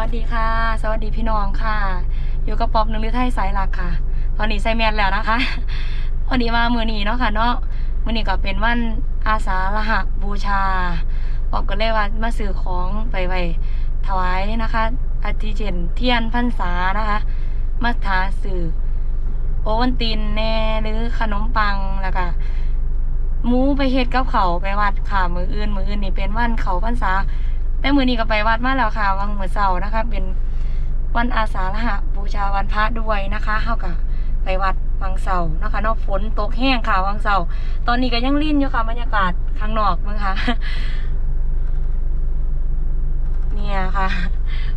วัสดีค่ะ สวัสดีพี่น้องค่ะ อยู่กับป๊อบหนึ่งฤทัยสายหลักค่ะ ตอนนี้ใส่แมสแล้วนะคะวันนี้มามือนีเนาะค่ะเนาะมือนีก็เป็นวันอาสาฬหบูชาป๊อบก็เลยว่ามาซื้อของไปไว้ถวายนะคะอาทิเช่นเทียนพรรษานะคะ มาทาสื่อ โอวันตินแน่หรือขนมปังแล้วก็หมูไปเฮ็ดกับเขาไปวัดค่ะมืออื่นมืออื่นนี่เป็นวันเขาพรรษา แต่มือนี้ก็ไปวัดมาแล้วค่ะวันมื้อเสานะคะ เป็นวันอาสาฬหบูชาวันพระด้วยนะคะเฮาก็ไปวัดวังเสานะคะนอกฝนตกแห้งค่ะวังเสาตอนนี้ก็ยังลิ่นอยู่ค่ะบรรยากาศข้างนอกมึงค่ะเนี่ยค่ะ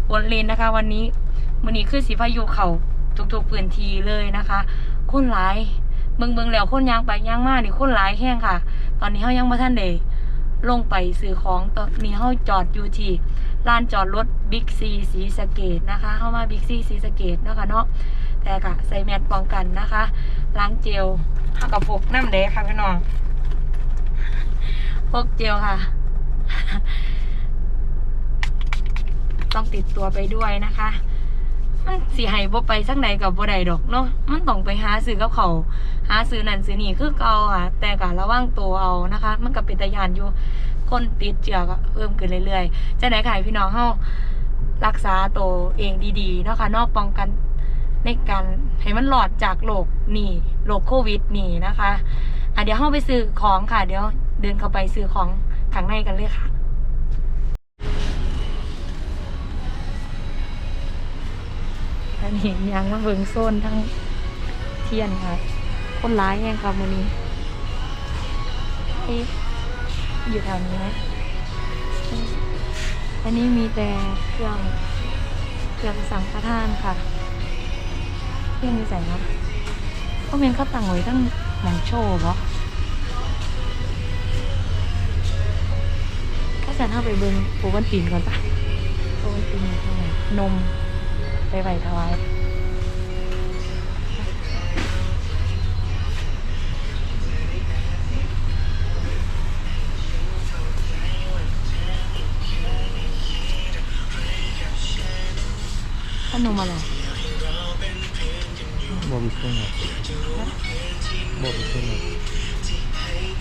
ฝนลินนะคะ วันนี้มือนี้คือสีพายุเขาทุกๆพื้นทีเลยนะคะคนหลายเบิ่งเบิ่งแล้วคนยางไปยางมากนี่คนหลายแห้งค่ะ ตอนนี้เฮายังบ่ทันได้ ลงไปซื้อของตอนนี้เฮาจอดอยู่ที่ลานจอดรถบิ๊กซีสีสะเกตนะคะเข้ามาบิ๊กซีสีสะเกตเนาะคะเนาะแต่ก็ใส่แมสป้องกันนะคะ ล้างเจลเฮากับพกน้ำเดค่ะพี่น้องพกเจลค่ะ ต้องติดตัวไปด้วยนะคะ มันสิให้บ่ไปสักไหนกับบ่ได้ดอกเนาะมันต้องไปหาซื้อกับเขาหาซื้อนั่นซื้อนี่คือเก่าค่ะ แต่ก็ระวังตัวเอานะคะ มันก็เป็นตะยานอยู่คนติดเชื้อก็เพิ่มขึ้นเรื่อยๆจะไหนขายพี่น้องเฮารักษาตัวเองดีๆเนาะค่ะนอกป้องกันในการให้มันหลอดจากโรคนี่โรคโควิดนี่นะคะอะเดี๋ยวเฮาไปซื้อของค่ะ เดี๋ยวเดินเข้าไปซื้อของข้างในกันเลยค่ะันนี้ยังมาเบิงโซนทั้งเทียนค่ะ คนร้ายแห้งค่ะมือนี้อยู่แถวนี้ไหมอันนี้มีแต่เครื่องเครื่องสังฆทานค่ะเครื่องมีใส่เนาะก็เป็นข้าวตังไว้ตั้งหมองโชว์เหรอถ้าฉันเข้าไปเบิงโอวันตินก่อนปะโอวันตินอยู่ตรงไหนนม ไปไหวถวายขนมอะไรบอบิเครื่องไหนบอบิเครื่องไหน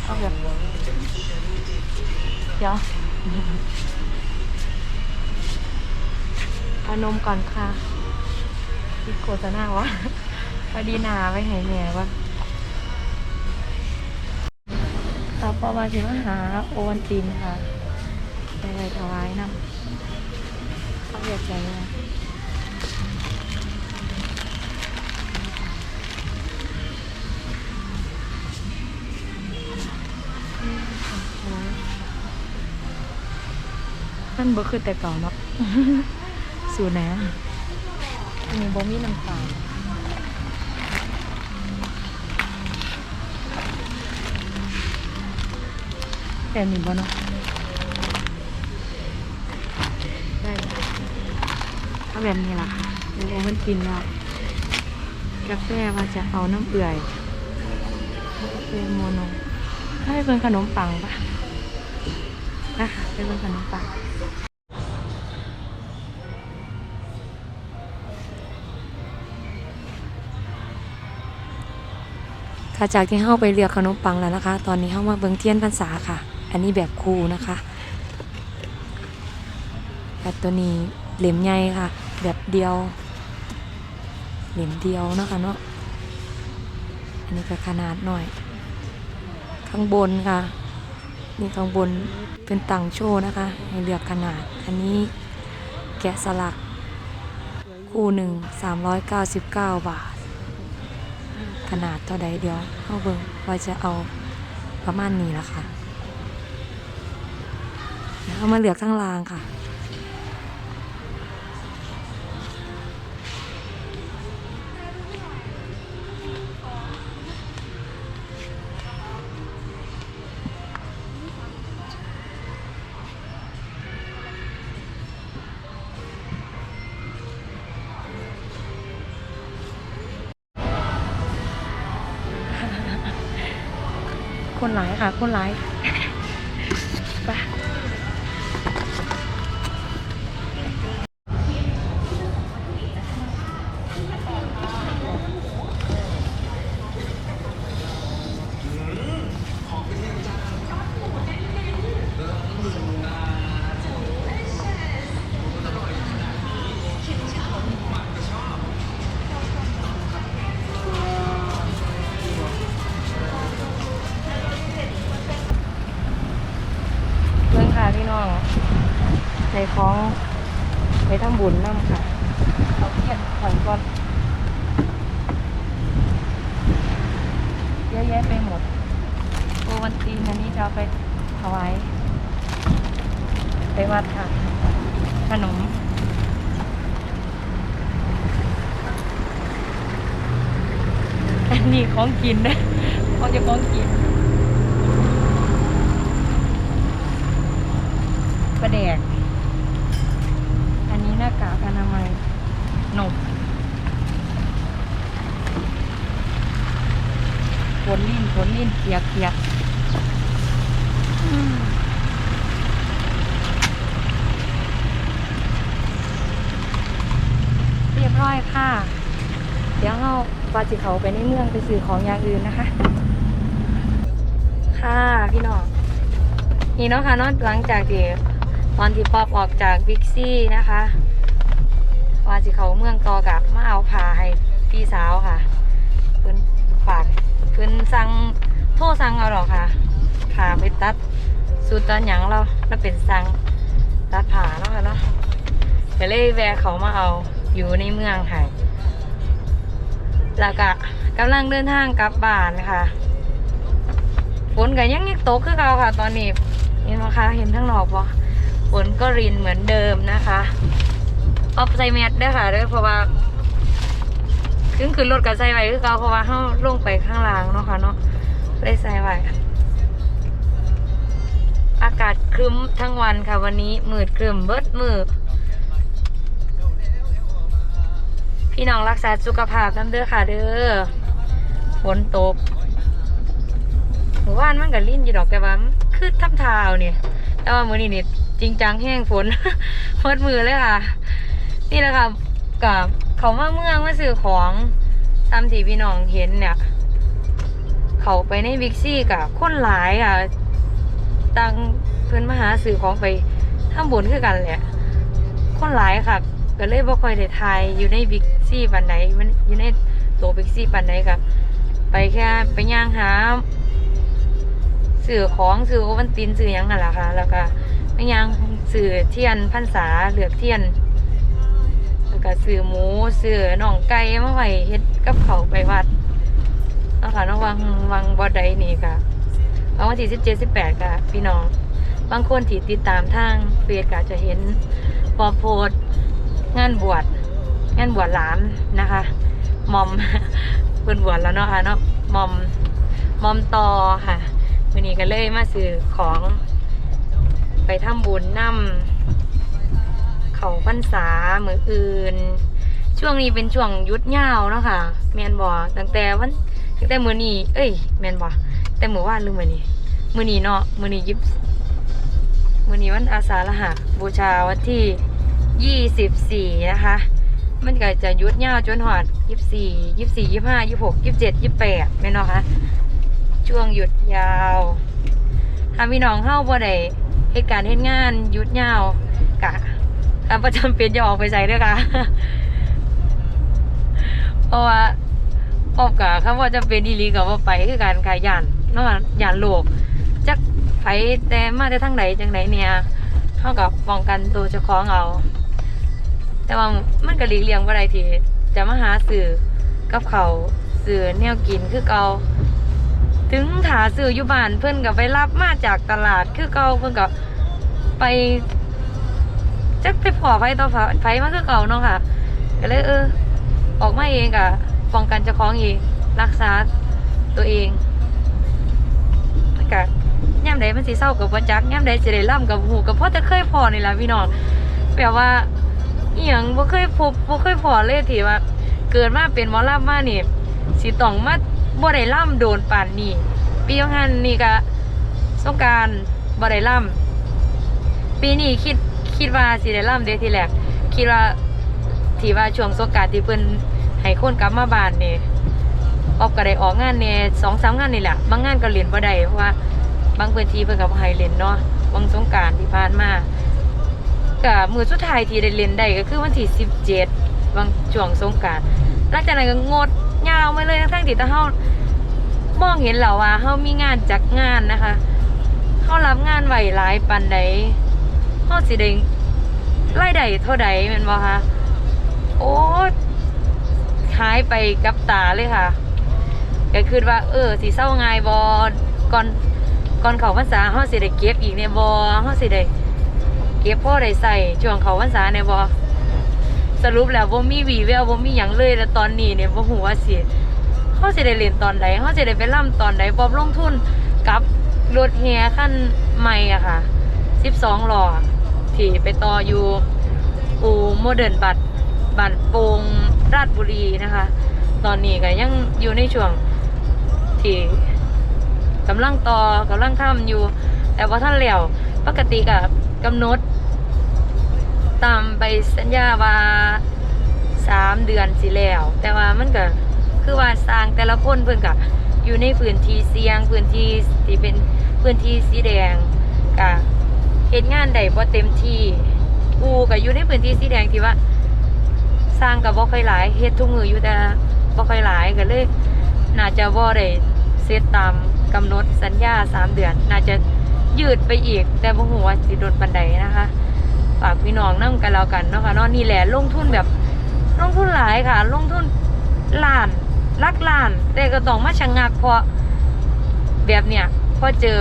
เอาแบบเดี๋ยวเอานมก่อนค่ะ คิดโฆษณาวะพอดีหนาไปให้แม่ว่าต่อปอมาถึงมาหาโอวันตินค่ะไปไหวถวายน้ำเขาเรียกใจว่ามันบ่คือแต่เก่าเนาะ สูตรไหนอะ อันนี้บ่มีน้ำตาลแต่นี่บ่เนาะได้เอาแบบนี้ล่ะค่ะเดี๋ยวมันกินแล้วกาแฟว่าจะเอาน้ำเอื่อยกาแฟโมโนให้เป็นขนมปังปะนะคะเป็นขนมปัง ค่ะจากที่เข้าไปเลือกขนมปังแล้วนะคะ ตอนนี้เข้ามาเบิงเทียนพรรษาค่ะ อันนี้แบบคูนะคะแบบตัวนี้เหลี่ยมใหญ่ค่ะ แบบเดียว เหลี่ยมเดียวนะคะเนาะอันนี้ก็ขนาดหน่อย ข้างบนค่ะ นี่ข้างบนเป็นตังโชว์นะคะให้เลือกขนาด อันนี้แกะสลัก คู่หนึ่ง399 บาท ขนาดเท่าใดเดียวเข้าเบิ่งว่าจะเอาประมาณนี้ละค่ะแล้วเอามาเหลือกข้างล่างค่ะ คนหลายค่ะ คนหลายไป ของไปทำบุญนั่งค่ะเอาเทียนถอยก่อนเยอะแยะไปหมดโอวันตีนอันนี้จะเอาไปถวายไปวัดค่ะ ขนมอันนี้ของกินนะเขาจะของกินประแดก อันนี้หน้ากากอนามัยนม ผลลิ้นผลลิ้นเปียกเปียกเรียบร้อยค่ะ เดี๋ยวเราปาจิเขาไปในเมืองไปซื้อของอย่างอื่นนะคะ ค่ะพี่น้องนี่เนาะค่ะนอกหลังจากที่ตอนที่ปอปออกจากบิ๊กซี่นะคะปาจิเขาเมืองต่อกับมาเอาผ้าให้พี่สาวค่ะเพิ่นฝาก เพิ่นสั่งโทรสั่งเอาหรอกค่ะผ้าไปตัดสูตรตัดหยังเราเราเป็นสั่งตัดผ้าเนาะค่ะเนาะก็เลยแวะเขามาเอาอยู่ในเมืองค่ะแล้วก็กำลังเดินทางกลับบ้านค่ะฝนก็ยังยังตกคือเก่าค่ะ ตอนนี้เห็นไหมคะเห็นทั้างนอกปะฝนก็รินเหมือนเดิมนะคะเอาใส่แมสด้วยค่ะด้วยเพราะว่า ขึ้นขึ้นรถกับใส่ไว้คือเก่าเพราะว่าเขาลงไปข้างล่างเนาะค่ะเนาะเลยใส่ไว้อากาศครึ้มทั้งวันค่ะ วันนี้มืดครึ้มเบิดมือพี่น้องรักษาสุขภาพน้ำเด้อค่ะ เด้อฝนตกหมู่บ้านมันก็ลิ้นอยู่ดอกแต่ว่ามันคือทำทาวเนี่ยแต่ว่ามือนี้นี่จริงจังแห้งฝนเพิดมือเลยค่ะ นี่แหละค่ะกับ เขามาเมืองมาซื้อของตามที่พี่น้องเห็นเนี่ย เขาไปในบิ๊กซี่กับคนหลายอะตังเพื่อนมาหาซื้อของไปทำบุญคือกันแหละ คนหลายค่ะก็เลยบ่ค่อยได้ทายอยู่ในบิ๊กซี่ปันไหนมันอยู่ในตัวบิ๊กซี่ปันไหนกับไปแค่ไปย่างหาสื่อของสื่อโอวันตินสื่อยังนั่นละค่ะแล้วก็ไปย่างสื่อเทียนพรรษาเหลือกเทียน ก็สื่อหมูสื่อน่องไก่มาไว้เฮ็ดกับเขาไปวัดนะคะเนาะวังวังบ่อใดนี่ค่ะวันที่สิบเจ็ดสิบแปดค่ะ พี่น้อง บางคนที่ติดตามทางเฟซก็จะเห็นปอโพสงานบวชงานบวชหลานนะคะมอมเพิ่นบวชแล้วเนาะค่ะเนาะมอมมอมตอค่ะวันนี้ก็เลยมาซื้อของไปทำบุญนำ เขาพรรษามืออื่น ช่วงนี้เป็นช่วงยุดยาวเนาะค่ะแมนบอตั้งแต่วันตั้งแต่มือนี้เอ้ยแมนบอแต่มือว่านหรือมือนี้มือนี้เนาะมือนี้ยิบมือนี้วันอาสาฬหะบูชาวันที่ยี่สิบสี่นะคะ มันก็จะยุดยาวจนหอดยี่สี่ยี่สี่ยี่ห้ายี่หกยี่เจ็ดยี่แปดแม่นเนาะคะช่วงหยุดยาวถ้าพี่น้องเข้าบ่ได้เหตุการณ์เหตุงานยุดยาวกะ กะประจำเป็นจะออกไปใส่ด้วยค่ะ เพราะว่าออกกะคำว่าจะเป็นอีลีกับว่าไปคือการขายยานเนาะยานโลกจักไผแต่มาแต่ทั้งไหนจังไหนเนี่ยเท่ากับป้องกันตัวเจ้าของเอา แต่ว่ามันก็หลีกเลี่ยงบ่ได้ที่จะมาหาสื่อกับเขาสื่อแนวกินคือเกาถึงถาสื่ออยู่บ้านเพิ่อนก็ไปรับมาจากตลาดคือเกาเพิ่อนก็ไป จักไปพอไฟต่อไฟมาคือเก่าเนาะค่ะ ก็เลยเออ ออกมาเองก็ป้องกันเจ้าของเองรักษาตัวเองมันก็ย่ำใดมันสิเศร้ากับว่าจักย่ำใดสิได้ล่ำกับหูกับพ่อจะเคยพอนี่ละพี่น้องแบบว่าเอียงบ่เคยพบบ่เคยพอเลยทีว่า เกิดมาเป็นหมอลำมานี่สิต้องมาบ่ได้ล่ำโดนปานนี้ปีของหันนี่ก็สงการบ่ได้ล่ำปีนี้คิด คิดว่าสิได้ล่ำเด้ทีแรกคิดว่าที่ว่าช่วงสงกรารที่เพิ่นให้คนกลับมาบ้านนี่ออกก็ได้ออกงานเนี่ยสองสามงานนี่แหละบางงานก็เรียนบ่ได้เพราะว่าบางพื้นที่เพิ่นก็บ่ให้เล่นเนาะวังสงกรารที่ผ่านมาก็มือสุดท้ายที่ได้เล่นได้ก็คือวันที่17วังช่วงสงกรารหลังจากนั้นก็งดยาวมาเลยทั้งๆที่ตาเฮามองเห็นแล้วว่าเฮามีงานจักงานนะคะเฮารับงานไหวหลายปานใด เฮาสิได้รายได้เท่าใดแม่นบ่คะโอ้หายไปกับตาเลยค่ะก็คือว่า เออสิเศร้าง่ายบ่ก่อนก่อนเข้าพรรษาเฮาสิได้เก็บอีกเนี่ยบ่เฮาสิได้เก็บพอได้ใส่ช่วงเข้าพรรษาเนี่ยบ่สรุปแล้วบ่มีวีแววบ่มีหยังเลยแล้วตอนนี้เนี่ยบ่ฮู้ว่าสิเฮาสิได้เล่นตอนใดเฮาสิได้ไปล่ำตอนใดปอบลงทุนกับรถแห่คันใหม่อะค่ะ 12ล้อ ที่ไปต่ออยู่อูโมเดิร์นบัตบัตรโปงราชบุรีนะคะ ตอนนี้ก็ยังอยู่ในช่วงที่กำลังต่อกำลังทำอยู่ แต่ว่าท่านแล้วปกติกับกำหนด ตามไปสัญญาว่าสามเดือนสิแล้ว แต่ว่ามันก็คือว่าสร้างแต่ละคนเพิ่อนก็อยู่ในพื้นที่เสี่ยงพื้นที่ที่เป็นพื้นที่สีแดงก็ เฮ็ดงานได้บ่เต็มที่อูก็อยู่ในพื้นที่สีแดงที่ว่า สร้างกับบ่ค่อยหลายเฮ็ดทุกมืออยู่แต่บ่ค่อยหลายก็เลย น่าจะบ่ได้เซตตามกำหนดสัญญา3เดือน น่าจะยืดไปอีก แต่บ่ฮู้ว่าสิโดนปานใดนะคะฝากพี่น้องนํกันแล้วกันเนาะค่ะเนาะนี่แหละลงทุนแบบลงทุนหลายค่ะ ลงทุนล้านลักล้าน แต่ก็ต้องมาชะงักเพราะแบบเนี้ยพอเจอ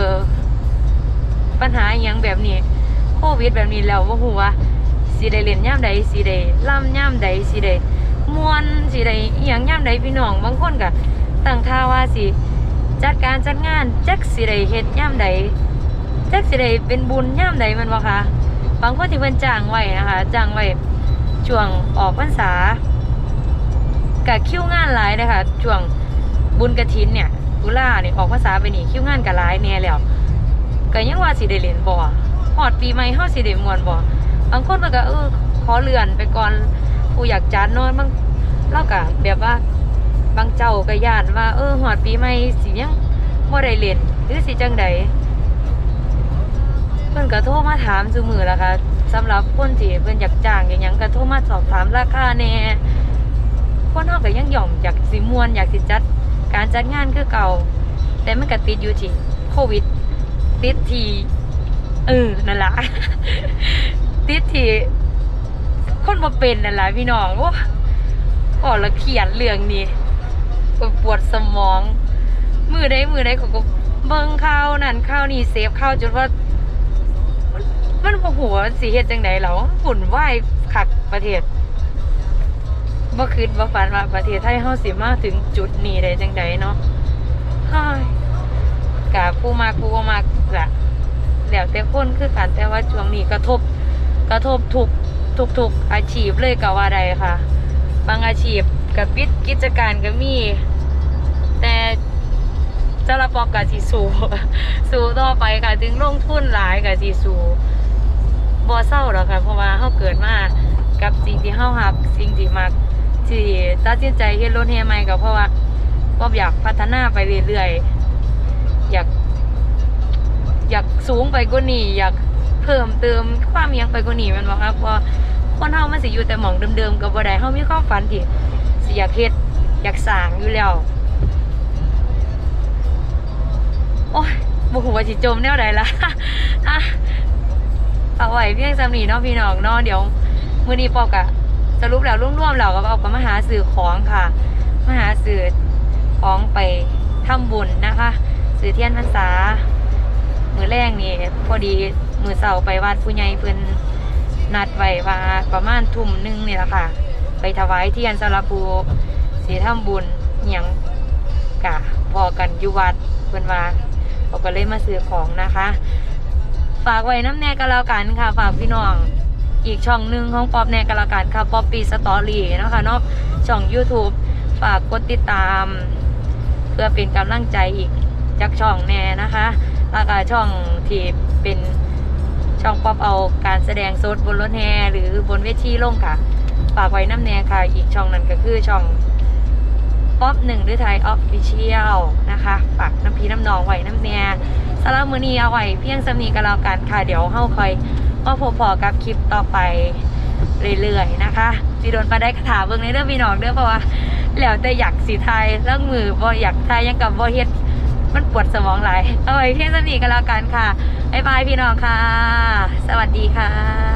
ปัญหาอย่างแบบนี้โควิดแบบนี้แล้วบ่ฮู้ว่าสิได้เล่นย่ามใดสิได้ล่ำย่ามใดสิได้มวนสิได้อีหยังย่ามใดพี่น้องบางคนก็ตั้งท่าว่าสิจัดการจัดงานจักสิได้เฮ็ดย่ามใดจักสิได้เป็นบุญย่ามใดมันบ่คะบางคนที่เพิ่นจ้างไว้นะคะจ้างไว้ช่วงออกพรรษาก็คิวงานหลายเลยค่ะช่วงบุญกฐินเนี่ยกุล่าเนี่ยออกพรรษาไปนี่คิวงานก็หลายแน่แล้ว ก็ยังว่าสิได้เล่นบ่ฮอดปีใหม่เฮาสิได้มวนบ่บางคนมันก็เออขอเลื่อนไปก่อนผู้อยากจัดเนอนบางเราก็แบบว่าบางเจ้าก็ย่านว่าเออหอดปีใหม่สิยังบ่ได้เล่นหรือสิจังใดเพิ่นก็โทรมาถามซุมือแล้วค่ะสำหรับคนที่เพิ่นอยากจ้างอย่างหยังก็โทรมาสอบถามราคาแน่คนเฮาก็ยังย่อมอยากสิม่วนอยากสิจัดการจัดงานคือเก่า แต่มันก็ติดอยู่ที่โควิด ติดทีเออนั่นละติดทีคนมาเป็นนั่นแหละพี่น้องว่าก็ละเขียนเรื่องนี้ปวดสมอง มือใดมือใดเขาก็เบิ่งข่าวนั่นข่าวนี่เสพข่าวจนว่ามันมันบ่หัวสิเฮ็ดจังได๋แล้วฝุ่นวายคักประเทศบ่คิดบ่ฝันว่าประเทศไทยเฮาสิมาถึงจุดนี้ได้จังไดเนาะ กะผู้มากผู้บ่มากละแล้วแต่คนคือกันแต่ว่าช่วงนี้กระทบกระทบทุกทุกทุกอาชีพเลยก็ว่าใดค่ะ บางอาชีพกับปิดกิจการก็มี แต่เจ้าละปอกกับสีสูสูต่อไปค่ะถึงลงทุนหลายกับสีสูบ่เศร้าหรอกค่ะเพราะว่าเขาเกิดมากับสิ่งที่เขาหักสิ่งที่มักที่ตัดสินใจเฮ็ดรถแห่ใหม่ก็เพราะว่าป๊อบอยากพัฒนาไปเรื่อยๆ อยากอยากสูงไปกว่านี้อยากเพิ่มเติมความยังไปกว่านี้มันบ่ครับเพราคนเฮามันสิอยู่แต่หม่องเดิมๆก็บ่ได้เฮามีความฝันที่สิอยากเฮ็ดอยากสร้างอยู่แล้วโอ้ยบ่ฮู้ว่าสิจมแนวใดล่ะอะเอาไว้เพียงสำนี้เนาะพี่น้องเนาะเดี๋ยวมื้อนี้ปอกอะสรุปแล้วรวมๆแล้วก็เอาก็มาหาซื้อของค่ะมาหาซื้อของไปทำบุญนะคะ ซื้อเทียนพรรษา มือแรกนี่พอดีมือเสาไปวัดผู้ใหญ่เพิ่นนัดไว้ว่าประมาณทุ่มหนึงนี่แหละค่ะ ไปถวายเทียนสำหรับปูสีทำบุญเหียงกะพอกันอยู่วัดเพิ่นว่าเขาก็เลยมาซื้อของนะคะ ฝากไว้น้ำแน่ก็แล้วกันค่ะ ฝากพี่น้องอีกช่องหนึ่งของป๊อปแน่ก็แล้วกันค่ะป๊อปปี้สตอรี่นะคะเนาะช่อง YouTube ฝากกดติดตาม เพื่อเป็นกำลังใจอีก จากช่องแน่นะคะแล้วก็ช่องที่เป็นช่องป๊อปเอาการแสดงสดบนรถแฮหรือบนเวทีลงค่ะฝากไว้น้ำแน่ค่ะ อีกช่องนั้นก็คือช่องป๊อปหนึ่งหรือไทยออฟฟิเชียลนะคะฝากน้ำพีน้ำนองไว้น้ำแน่สำหรับมือนีเอาไว้เพียงสำนีกันแล้วกันค่ะ เดี๋ยวเฮาคอยก็พบพอกับคลิปต่อไปเรื่อยๆนะคะสิโดนปลาได้คาถาเบิ่งในเรื่องพี่น้องเด้อเพราะว่าแล้วแต่อยากสีไทยเรื่องมือบ่อยากไทยยังกับบ่เฮ็ด มันปวดสมองหลายเอาไว้เพียงสนิทกันแล้วกันค่ะบ๊ายบายพี่น้องค่ะ สวัสดีค่ะ